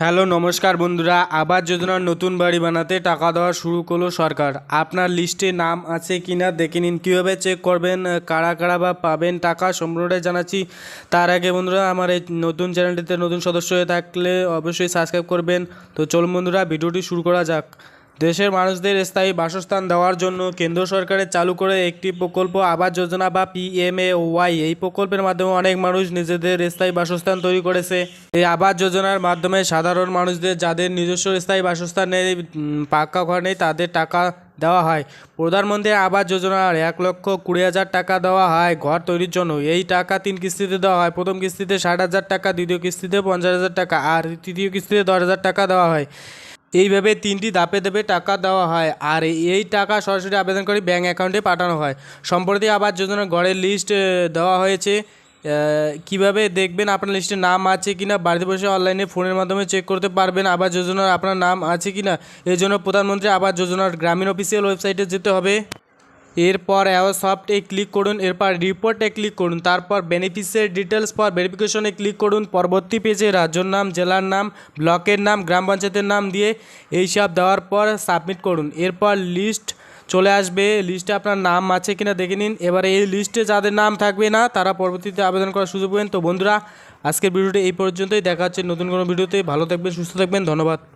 Hello, নমস্কার বন্ধুরা। আবাস যোজনার নতুন বাড়ি বানাতে টাকা দেওয়া শুরু করল সরকার। আপনার লিস্টে নাম আছে কি না দেখে নিন। কীভাবে চেক করবেন, কারা কারা বা পাবেন টাকা সম্পূর্ণটাই জানাচ্ছি। তার আগে বন্ধুরা, আমার এই নতুন চ্যানেলটিতে নতুন সদস্য হয়ে থাকলে অবশ্যই সাবস্ক্রাইব করবেন। তো চলুন বন্ধুরা, ভিডিওটি শুরু করা যাক। দেশের মানুষদের স্থায়ী বাসস্থান দেওয়ার জন্য কেন্দ্র সরকারের চালু করে একটি প্রকল্প আবাস যোজনা বা পিএমএ ওয়াই। এই প্রকল্পের মাধ্যমে অনেক মানুষ নিজেদের স্থায়ী বাসস্থান তৈরি করেছে। এই আবাস যোজনার মাধ্যমে সাধারণ মানুষদের যাদের নিজস্ব স্থায়ী বাসস্থান নেই ঘর নেই, তাদের টাকা দেওয়া হয়। প্রধানমন্ত্রী আবাস যোজনার এক লক্ষ কুড়ি হাজার টাকা দেওয়া হয় ঘর তৈরির জন্য। এই টাকা তিন কিস্তিতে দেওয়া হয়। প্রথম কিস্তিতে ষাট হাজার টাকা, দ্বিতীয় কিস্তিতে পঞ্চাশ হাজার টাকা, আর তৃতীয় কিস্তিতে দশ হাজার টাকা দেওয়া হয়। এইভাবে তিনটি ধাপে ধাপে টাকা দেওয়া হয় আর এই টাকা সরাসরি আবেদন করে ব্যাঙ্ক অ্যাকাউন্টে পাঠানো হয়। সম্প্রতি আবাস যোজনার ঘরের লিস্ট দেওয়া হয়েছে। কীভাবে দেখবেন? আপনার লিস্টে নাম আছে কি না বাড়িতে বসে অনলাইনে ফোনের মাধ্যমে চেক করতে পারবেন আবাস যোজনার আপনার নাম আছে কিনা? এই জন্য প্রধানমন্ত্রী আবাস যোজনার গ্রামীণ অফিসিয়াল ওয়েবসাইটে যেতে হবে। এরপর সফটে ক্লিক করুন, এরপর রিপোর্টে ক্লিক করুন, তারপর বেনিফিসিয়ারি ডিটেলস ফর ভেরিফিকেশনে ক্লিক করুন, পরবর্তী পেজে রাজ্যর নাম, জেলার নাম, ব্লকের নাম, গ্রাম পঞ্চায়েতের নাম দিয়ে এই সব দেওয়ার পর সাবমিট করুন। এরপর লিস্ট চলে আসবে লিস্টে আপনার নাম আছে কিনা দেখে নিন। এবারে এই লিস্টে যাদের নাম থাকবে না, তারা পরবর্তীতে আবেদন করার সুযোগ পাবেন। তো বন্ধুরা, আজকের ভিডিওটি এই পর্যন্তই। দেখা হচ্ছে নতুন কোনো ভিডিওতে। ভালো থাকবেন, সুস্থ থাকবেন। ধন্যবাদ।